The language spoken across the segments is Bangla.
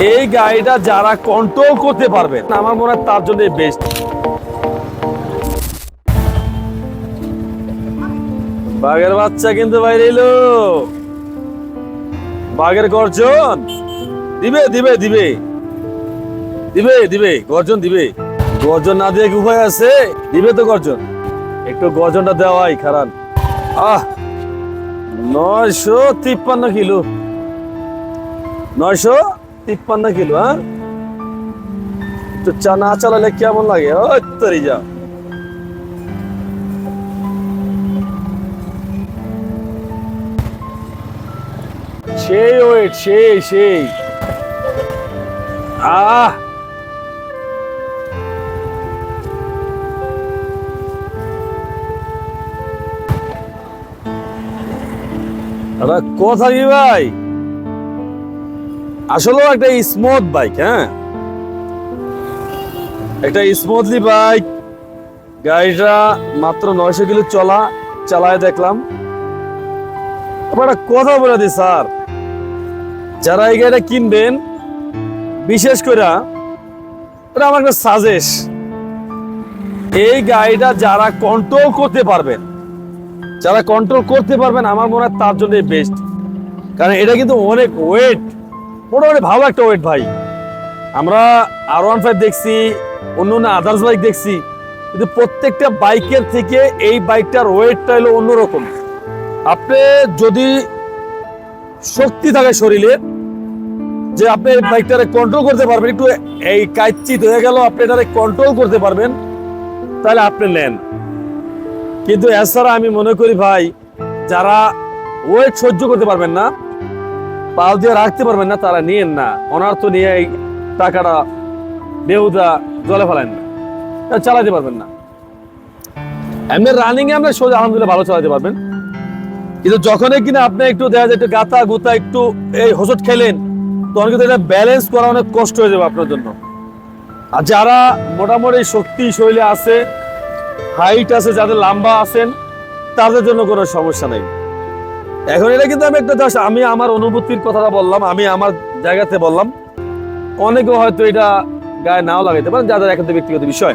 এই গাড়িটা যারা কন্ট্রোল করতে পারবে, আমার মনে হয় তার জন্য বেস্ট বাঘের বাচ্চা কিন্তু বাইরে এলো বাঘের গর্জন। দিবে দিবে দিবে। দিবে দিবে, গর্জন দিবে। গর্জন না দিয়ে কি উপায় আছে? দিবে তো গর্জন। একটু গর্জনটা দেওয়াই খারাপ আহ! নয়শো তিপ্পান্ন কিলো। নয়শো তিপ্পান্ন কিলো হ্যাঁ? তো চা না চালালে কেমন লাগে? তরি যা। সেই ওয়েট, সেই সেই। আহ! কথা কি ভাই? আসলেও একটা স্মুথ বাইক হ্যাঁ? একটা স্মুথলি বাইক গাড়িটা মাত্র নয়শো কিলো চলা, চালায় দেখলাম। একটা কথা বলে দিই, স্যার। যারা এই গাড়িটা কিনবেন, বিশেষ করে এটা আমার একটা সাজেস্ট এই গাড়িটা যারা কন্ট্রোল করতে পারবেন, যারা কন্ট্রোল করতে পারবেন, আমার মনে হয় তার জন্য বেস্ট কারণ এটা কিন্তু অনেক ওয়েট মোটামুটি ভালো একটা ওয়েট ভাই। আমরা আর ওয়ান ফাইভ দেখছি, অন্য অন্য আদার্স বাইক দেখছি, কিন্তু প্রত্যেকটা বাইকের থেকে এই বাইকটার ওয়েটটা হলো অন্যরকম। আপনি যদি শক্তি থাকে শরীরে, যে আপনি এই বাইকটারে কন্ট্রোল করতে পারবেন, একটু এই কাইচিত হয়ে গেল আপনি এটারে কন্ট্রোল করতে পারবেন, তাহলে আপনি নেন। কিন্তু এছাড়া আমি মনে করি ভাই, যারা ওয়েট সহ্য করতে পারবেন না পাল দিয়ে রাখতে পারবেন না, তারা নিয়েন না। অনার্থ নিয়ে এই টাকাটা বেহুদা জলে ফেলেন। না চালাতে পারবেন না। এমনি রানিং এ আপনি সোজা, আলহামদুলিল্লাহ ভালো চালাতে পারবেন। কিন্তু যখনই কিনা আপনি একটু দেখা যায়, একটু গাতা গুতা একটু এই হোসট খেলেন, তখন কিন্তু এটা ব্যালেন্স করা অনেক কষ্ট হয়ে যাবে আপনার জন্য। আর যারা মোটামুটি শক্তি শৈলী আছে হাইট আছে, যাদের লম্বা আছেন, তাদের জন্য কোনো সমস্যা নেই। এখন এটা কিন্তু আমি একটা জাস্ট আমি আমার অনুভূতির কথাটা বললাম, আমি আমার জায়গাতে বললাম। অনেকে হয়তো এটা গায়ে নাও লাগাইতে পারেন, যাদের একান্ত ব্যক্তিগত বিষয়।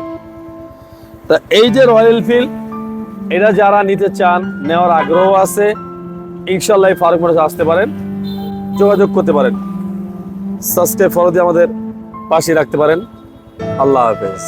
তা এই যে রয়্যাল এনফিল্ড এটা যারা নিতে চান, নেওয়ার আগ্রহ আছে ইনশাল্লাহ ফারুক মোটরস আসতে পারেন, যোগাযোগ করতে পারেন। সাবস্ক্রাইব ফলো দিয়ে আমাদের পাশে রাখতে পারেন। আল্লাহ হাফেজ।